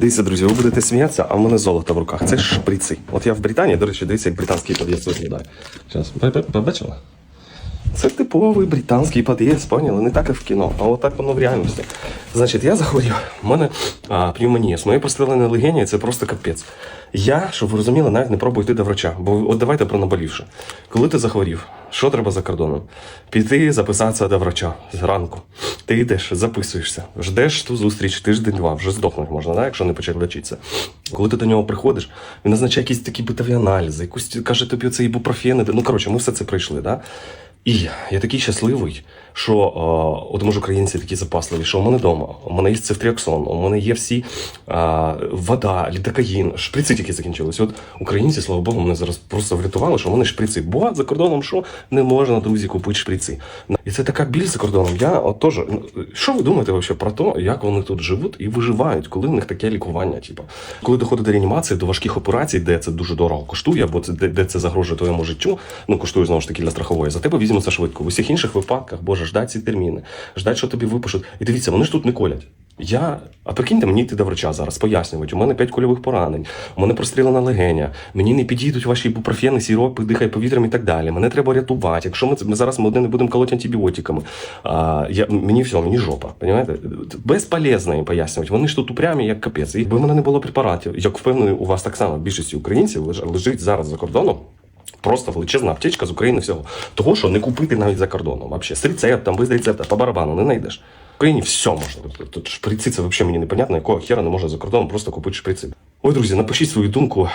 Дивіться, друзі, ви будете сміятися, а в мене золото в руках. Це шприци. От я в Британії, до речі, дивіться, як британський під'їзд виглядає. Зараз, побачили? Це типовий британський під'їзд, поняли? Не так, як в кіно, а отак воно в реальності. Значить, я захворів, у мене а, пневмонія. З моєю простреленою легені це просто капець. Я, щоб ви розуміли, навіть не пробую йти до врача. Бо от давайте про наболівше. Коли ти захворів, що треба за кордоном? Піти записатися до врача зранку. Ти йдеш, записуєшся, ждеш ту зустріч тиждень-два, вже здохнути можна, да, якщо не почати лечитися. Коли ти до нього приходиш, він назначає якісь такі битові аналізи, якусь каже тобі це ібупрофени. Ну коротше, ми все це пройшли. Да? І я такий щасливий, що е, от може українці такі запасливі, що у мене вдома, у мене є цифтріаксон, у мене є всі е, вода, лідокаїн, шприци тільки закінчились. От українці, слава Богу, мене зараз просто врятували, що у мене шприци. Бо за кордоном що не можна, друзі, купити шприци. І це така біль за кордоном. Я от теж, ну, що ви думаєте вообще про те, як вони тут живуть і виживають, коли в них таке лікування? Типу, коли доходить до реанімації, до важких операцій, де це дуже дорого коштує, або це де, де це загрожує твоєму життю, ну коштує знову ж таки для страхової. За тебе візьмуться швидко. В усіх інших випадках, боже, ждать ці терміни, ждать, що тобі випишуть. І дивіться, вони ж тут не колять. Я, а прикиньте, мені йти до врача зараз, пояснюють, у мене 5 кульових поранень, у мене прострілена легеня, мені не підійдуть ваші ібупрофени, сіропи, дихай повітрям і так далі. Мене треба рятувати. Якщо ми, це- ми зараз ми одне не будемо колоти антибіотиками, а, я, мені все, мені жопа. Понимаєте? Безполезно їм пояснювати. Вони ж тут упрямі, як капець. Якби в мене не було препаратів, як впевнений, у вас так само більшості українців леж- лежить зараз за кордоном. Просто величезна аптечка з України всього. Того, що не купити навіть за кордоном. Вообще, з рецептом, без рецепта, по барабану не знайдеш. В Україні все можна. Тобто Тут шприці це взагалі мені непонятно, якого хера не можна за кордоном просто купити шприці. Ой, друзі, напишіть свою думку.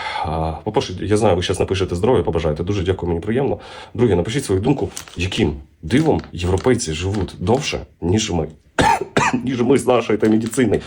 По-перше, я знаю, ви зараз напишете здоров'я, побажаєте. Дуже дякую, мені приємно. Друге, напишіть свою думку, яким дивом європейці живуть довше, ніж ми, ніж ми з нашою та медициною.